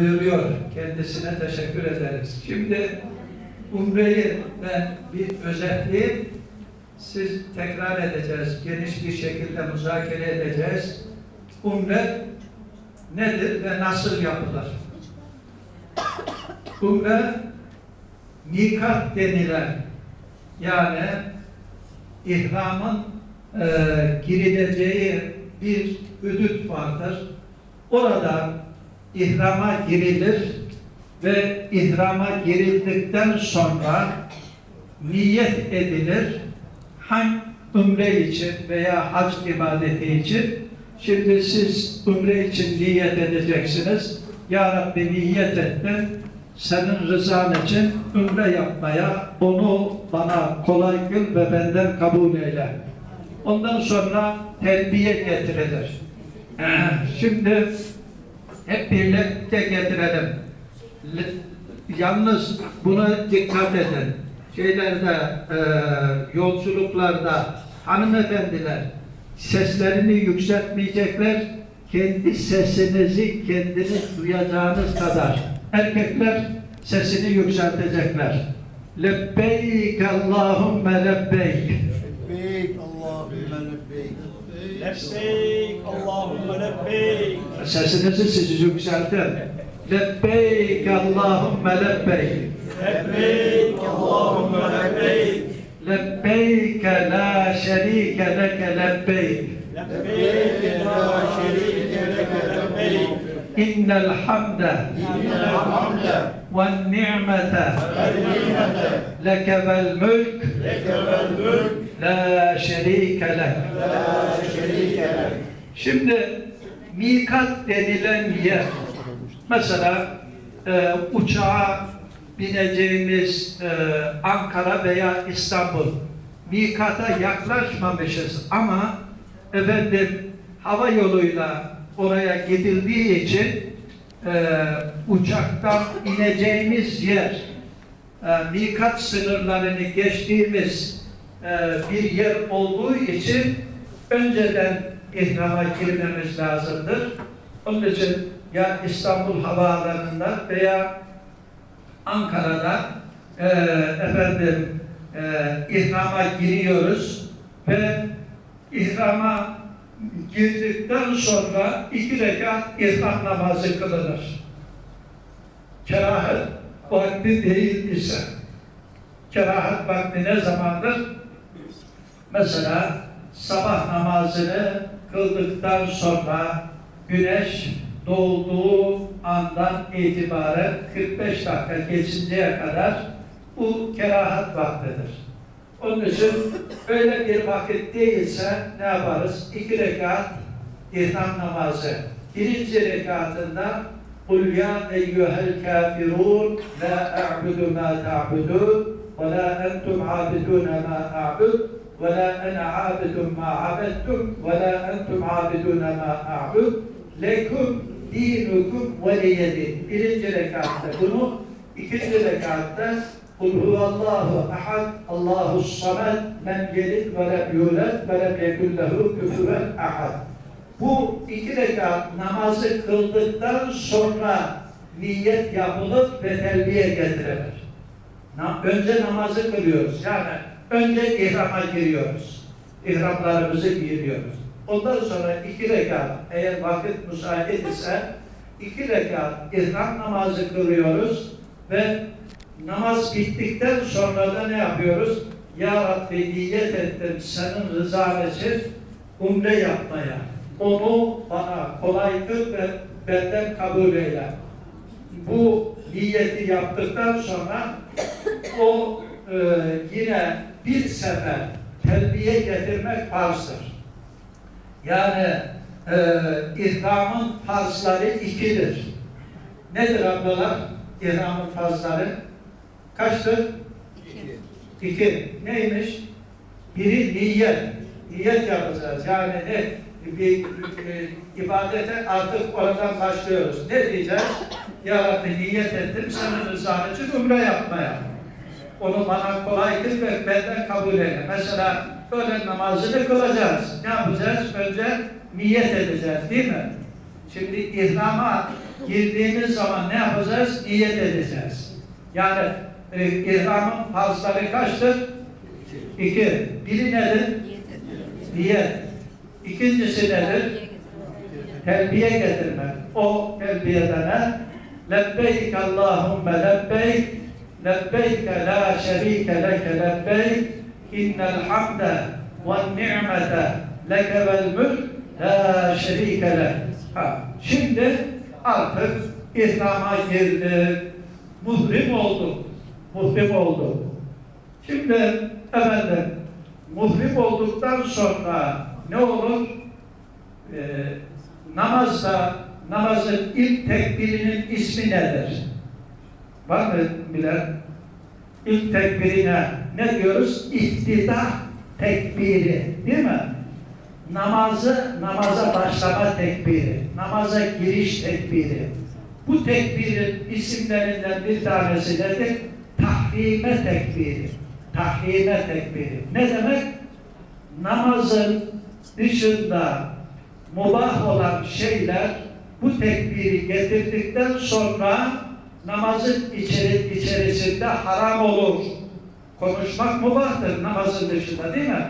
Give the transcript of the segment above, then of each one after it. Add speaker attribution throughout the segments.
Speaker 1: buyuruyor. Kendisine teşekkür ederiz. Şimdi Umre'yi ben bir özetleyeyim. Siz tekrar edeceğiz. Geniş bir şekilde müzakere edeceğiz. Umre nedir ve nasıl yapılır? Umre mikat denilen yani ihramın e, girileceği bir hüdüt vardır. Orada ihrama girilir ve ihrama girildikten sonra niyet edilir. Hangi umre için veya hac ibadeti için şimdi siz umre için niyet edeceksiniz. Ya Rabbi niyet ettim. Senin rızan için umre yapmaya onu bana kolay kıl ve benden kabul eyle. Ondan sonra terbiye getirilir. Şimdi hep birlikte getirelim. Yalnız buna dikkat edin. Şeylerde, e, yolculuklarda hanımefendiler seslerini yükseltmeyecekler. Kendi sesinizi kendiniz duyacağınız kadar. Erkekler sesini yükseltecekler. Lebbeyk Allahümme lebbeyk.
Speaker 2: لبيك اللهم لبيك.
Speaker 3: لبيك اللهم لبيك
Speaker 1: Sesinizi siz yükseltin. Lebbeyk Allahümme lebbeyk.
Speaker 3: لبيك اللهم لبيك.
Speaker 1: لبيك لا شريك لك لبيك.
Speaker 3: لبيك لا شريك لك لبيك.
Speaker 1: إن الحمد
Speaker 3: إن الحمد
Speaker 1: والنعمة
Speaker 3: والنعمة
Speaker 1: لك والملك.
Speaker 3: لك والملك.
Speaker 1: La şerike lek.
Speaker 3: La şerike lek.
Speaker 1: Şimdi mikat dedilen yer mesela e, uçağa bineceğimiz e, Ankara veya İstanbul mikata yaklaşmamışız ama efendim hava yoluyla oraya gidildiği için e, uçaktan ineceğimiz yer e, mikat sınırlarını geçtiğimiz bir yer olduğu için önceden ihrama girmemiz lazımdır. Onun için ya İstanbul Havaalanı'nda veya Ankara'da e, efendim e, ihrama giriyoruz ve ihrama girdikten sonra iki rekat ihram namazı kılınır. Kerahat vakti değil ise kerahat vakti ne zamandır? Mesela sabah namazını kıldıktan sonra güneş doğduğu andan itibaren 45 dakika geçinceye kadar bu kerahat vaktidir. Onun için öyle bir vakit değilse ne yaparız? İki rekat ihram namazı. Birinci rekatında قُلْ يَا اَيُّهَا الْكَافِرُونَ لَا أَعْبُدُ مَا تَعْبُدُونَ وَلَا أَنْتُمْ عَابِدُونَ مَا أَعْبُدُ وَلَا أَنَا عَابِدٌ مَا عَبَدتُّمْ وَلَا أَنْتُمْ عَابِدُونَ مَا أَعْبُدُ لَكُمْ دِينُكُمْ وَلِيَ دِينِ Birinci rekatta bunu, ikinci rekatta قُلْ هُوَ اللّٰهُ أَحَدْ اللّٰهُ الصَّمَدْ مَنْ يَلِدْ وَلَمْ يُولَدْ وَلَمْ يَكُنْ لَهُ كُفُوًا أَحَدْ Bu iki rekat namazı kıldıktan sonra niyet yapılıp ve telbiye getirilir. Na- Önce namazı kılıyoruz. Yani önce ihrama giriyoruz. İhramlarımızı giyiyoruz. Ondan sonra iki rekat eğer vakit müsait ise iki rekat ihram namazı kılıyoruz ve namaz bittikten sonra da ne yapıyoruz? Ya Rabbi niyet ettim senin rızan için umre yapmaya. Onu bana kolay kıl ve benden kabul eyle. Bu niyeti yaptıktan sonra o e, yine bir sefer telbiye getirmek farzdır. Yani e, ihramın farzları ikidir. Nedir ablalar? İhramın farzları kaçtır? İki. Neymiş? Biri niyet. Niyet yapacağız. Yani ne? Bir, e, ibadete artık oradan başlıyoruz. Ne diyeceğiz? Ya Rabbi niyet ettim senin rızan için umre yapmaya. Onu bana kolay kıl ve benden kabul eyle. Mesela öğlen namazını kılacağız. Ne yapacağız? Önce niyet edeceğiz değil mi? Şimdi ihrama girdiğimiz zaman ne yapacağız? Niyet edeceğiz. Yani e, ihramın fazları kaçtır? İki. Biri nedir? Niyet. İkincisi nedir? Telbiye getirmek. O telbiyede ne? Lebbeyk Allahümme lebbeyk lebbeyk la şerike leke lebbeyk innel hamde ve ni'mete leke vel mülk la şerike lek. Ha, şimdi artık ihrama girdik, muhrim olduk. Muhrim olduk. Şimdi efendim muhrim olduktan sonra ne olur? Ee, namazda namazın ilk tekbirinin ismi nedir? Var mı bilen? İlk tekbirine ne diyoruz? İftida tekbiri değil mi? Namazı, namaza başlama tekbiri, namaza giriş tekbiri. Bu tekbirin isimlerinden bir tanesi nedir? Tahrime tekbiri. Tahrime tekbiri. Ne demek? Namazın dışında mubah olan şeyler bu tekbiri getirdikten sonra namazın içeri, içerisinde haram olur. Konuşmak mubahtır namazın dışında değil mi?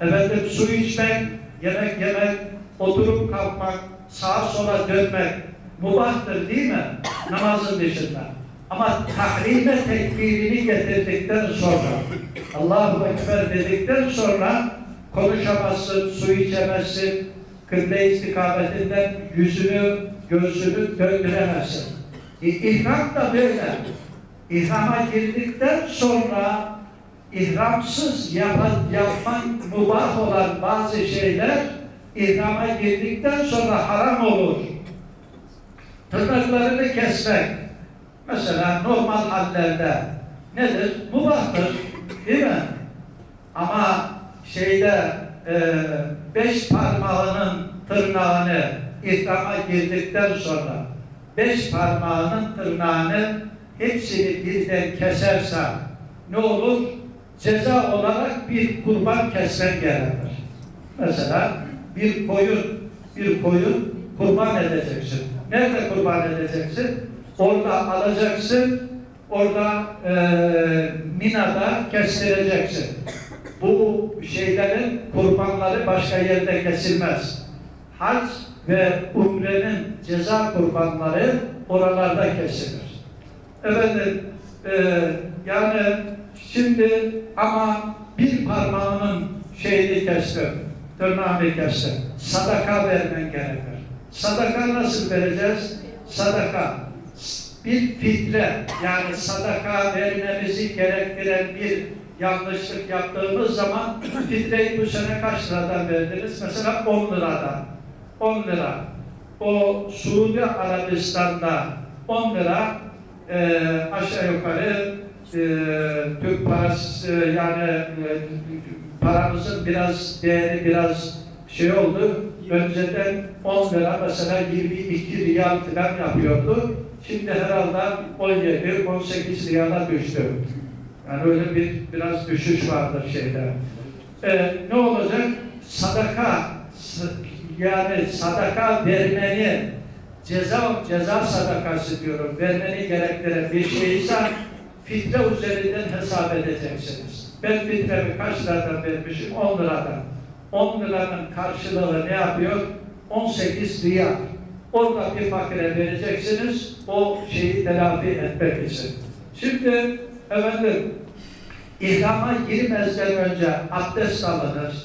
Speaker 1: Efendim su içmek, yemek yemek, oturup kalkmak, sağa sola dönmek mubahtır değil mi? Namazın dışında. Ama tahrime tekbirini getirdikten sonra, Allahu Ekber dedikten sonra konuşamazsın, su içemezsin, kıble istikametinden yüzünü, gözünü döndüremezsin. İ- İhram da böyle. İhrama girdikten sonra ihramsız yapan, yapman mubah olan bazı şeyler ihrama girdikten sonra haram olur. Tırnaklarını kesmek mesela normal hallerde nedir? Mubahtır. Değil mi? Ama şeyde e, beş parmağının tırnağını ihrama girdikten sonra beş parmağının tırnağını hepsini birden kesersen ne olur? Ceza olarak bir kurban kesmen gerekir. Mesela bir koyun, bir koyun kurban edeceksin. Nerede kurban edeceksin? Orada alacaksın, orada eee Mina'da kestireceksin. Bu şeylerin kurbanları başka yerde kesilmez. Hac ve umrenin ceza kurbanları oralarda kesilir. Efendim, eee yani şimdi ama bir parmağının şeyini kestim, tırnağını kestim. Sadaka vermen gerekir. Sadaka nasıl vereceğiz? Sadaka. Bir fitre, yani sadaka vermemizi gerektiren bir yanlışlık yaptığımız zaman fitreyi bu sene kaç liradan verdiniz? Mesela 10 liradan. 10 lira. O Suudi Arabistan'da 10 lira e, aşağı yukarı e, Türk parası yani e, paramızın biraz değeri biraz şey oldu. Önceden 10 lira mesela 22 riyal falan yapıyordu. Şimdi herhalde 17, 18 riyala düştü. Yani öyle bir biraz düşüş vardır şeyde. Ee, ne olacak? Sadaka yani sadaka vermeni ceza ceza sadakası diyorum. Vermeni gerektiren bir şeyse fitre üzerinden hesap edeceksiniz. Ben fitremi kaç liradan vermişim? 10 liradan. 10 liranın karşılığı ne yapıyor? 18 riyal. Orada bir fakire vereceksiniz o şeyi telafi etmek için. Şimdi efendim İhrama girmezden önce abdest alınır.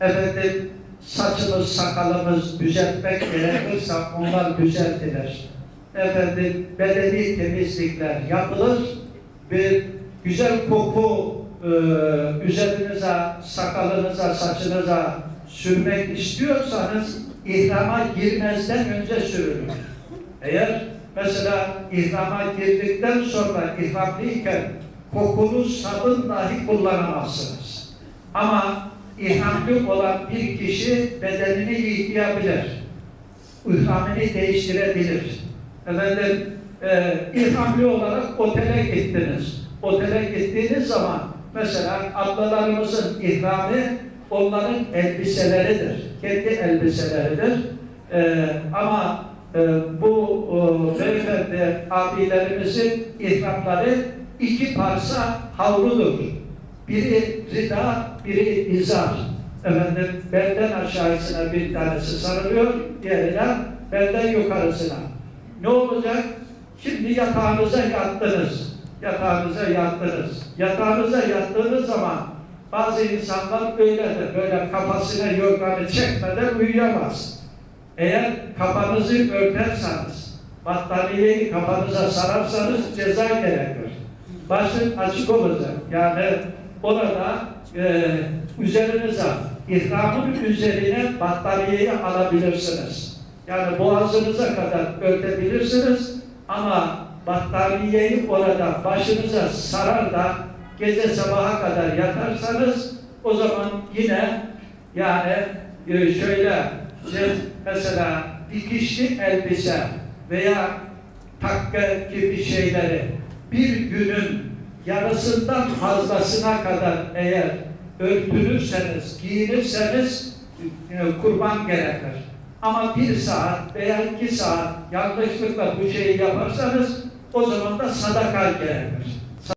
Speaker 1: Efendim saçımız, sakalımız düzeltmek gerekirse onlar düzeltilir. Efendim bedeni temizlikler yapılır. Bir güzel koku e, üzerinize, sakalınıza, saçınıza sürmek istiyorsanız ihrama girmezden önce sürülür. Eğer mesela ihrama girdikten sonra ihramlıyken kokulu sabun dahi kullanamazsınız. Ama ihramlı olan bir kişi bedenini yıkayabilir. İhramını değiştirebilir. Efendim, e, ihramlı olarak otele gittiniz. Otele gittiğiniz zaman mesela ablalarımızın ihramı onların elbiseleridir. Kendi elbiseleridir. Ee, ama e, bu e, beyefendi abilerimizin ihramları iki parça havludur. Biri rida, biri izar. Efendim belden aşağısına bir tanesi sarılıyor, diğerine belden yukarısına. Ne olacak? Şimdi yatağınıza yattınız. Yatağınıza yattınız. Yatağınıza yattığınız zaman bazı insanlar öyledir. Böyle kafasına yorganı çekmeden uyuyamaz. Eğer kafanızı örterseniz, battaniyeyi kafanıza sararsanız ceza gerekir. Başın açık olacak. Yani orada e, üzerinize, ihramın üzerine battaniyeyi alabilirsiniz. Yani boğazınıza kadar örtebilirsiniz ama battaniyeyi orada başınıza sarar da gece sabaha kadar yatarsanız o zaman yine yani e, şöyle mesela dikişli elbise veya takke gibi şeyleri bir günün yarısından fazlasına kadar eğer örtünürseniz, giyinirseniz kurban gerekir. Ama bir saat veya iki saat yanlışlıkla bu şeyi yaparsanız o zaman da sadaka gerekir.